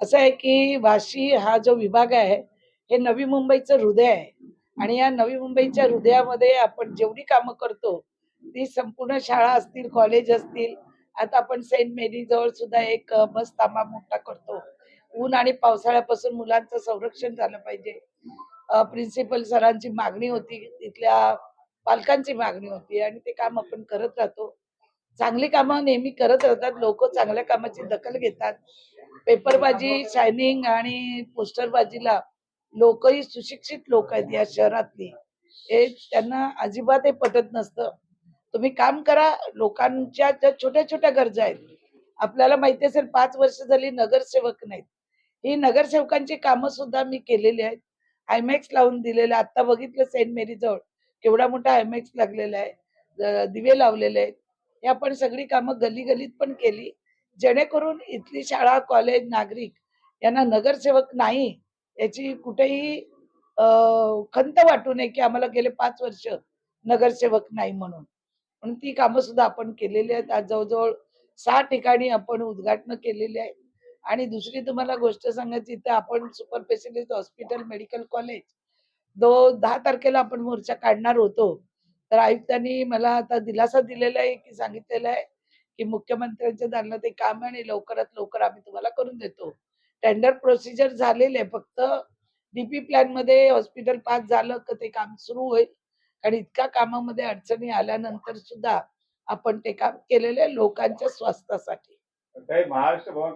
असं आहे की वाशी हा जो विभाग आहे हे नवी मुंबईचं हृदय आहे. आणि या नवी मुंबईच्या हृदयामध्ये आपण जेवढी कामं करतो ती संपूर्ण शाळा असतील कॉलेज असतील आता आपण सेंट मेरी जवळ सुद्धा एक बस थांबा मोठा करतो. ऊन आणि पावसाळ्यापासून मुलांचं संरक्षण झालं पाहिजे. प्रिन्सिपल सरांची मागणी होती तिथल्या पालकांची मागणी होती आणि ते काम आपण करत राहतो. चांगली कामं नेहमी करत राहतात लोक चांगल्या कामाची दखल घेतात. पेपरबाजी शायनिंग आणि पोस्टरबाजीला लोकही सुशिक्षित लोक आहेत या शहरातली. हे त्यांना अजिबात हे पटत नसतं. तुम्ही काम करा लोकांच्या ज्या छोट्या छोट्या गरजा आहेत आपल्याला माहिती असेल पाच वर्ष झाली नगरसेवक नाहीत. ही नगरसेवकांची कामं सुद्धा मी केलेली आहेत. आयमॅक्स लावून दिलेलं आता बघितलं सेंट मेरी जवळ. केवढा मोठा आयमॅक्स लागलेला आहे. दिवे लावलेले आहेत. हे आपण सगळी कामं गली गलीत पण केली. जेणेकरून इथली शाळा कॉलेज नागरिक यांना नगरसेवक नाही याची कुठेही खंत वाटू नये की आम्हाला गेले पाच वर्ष नगरसेवक नाही म्हणून. म्हणून ती कामं सुद्धा आपण केलेली आहेत. आज जवळजवळ सहा ठिकाणी आपण उद्घाटन केलेली आहेत. आणि दुसरी तुम्हाला गोष्ट सांगायची तर आपण super specialist hospital medical college दो दहा तारखेला आपण मोर्चा काढणार होतो. तर आयुक्तांनी मला आता दिलासा दिलेला आहे की सांगितलेलं आहे की मुख्यमंत्र्यांच्या दालनात ते काम आहे आणि लवकरात लवकर आम्ही तुम्हाला करून देतो. टेंडर प्रोसिजर झालेले आहे. फक्त डीपी प्लॅनमध्ये हॉस्पिटल पास झालं का ते काम सुरू होईल. आणि इतक्या कामामध्ये अडचणी आल्यानंतर सुद्धा आपण ते काम केलेलं आहे लोकांच्या स्वास्थ्यासाठी. महाराष्ट्र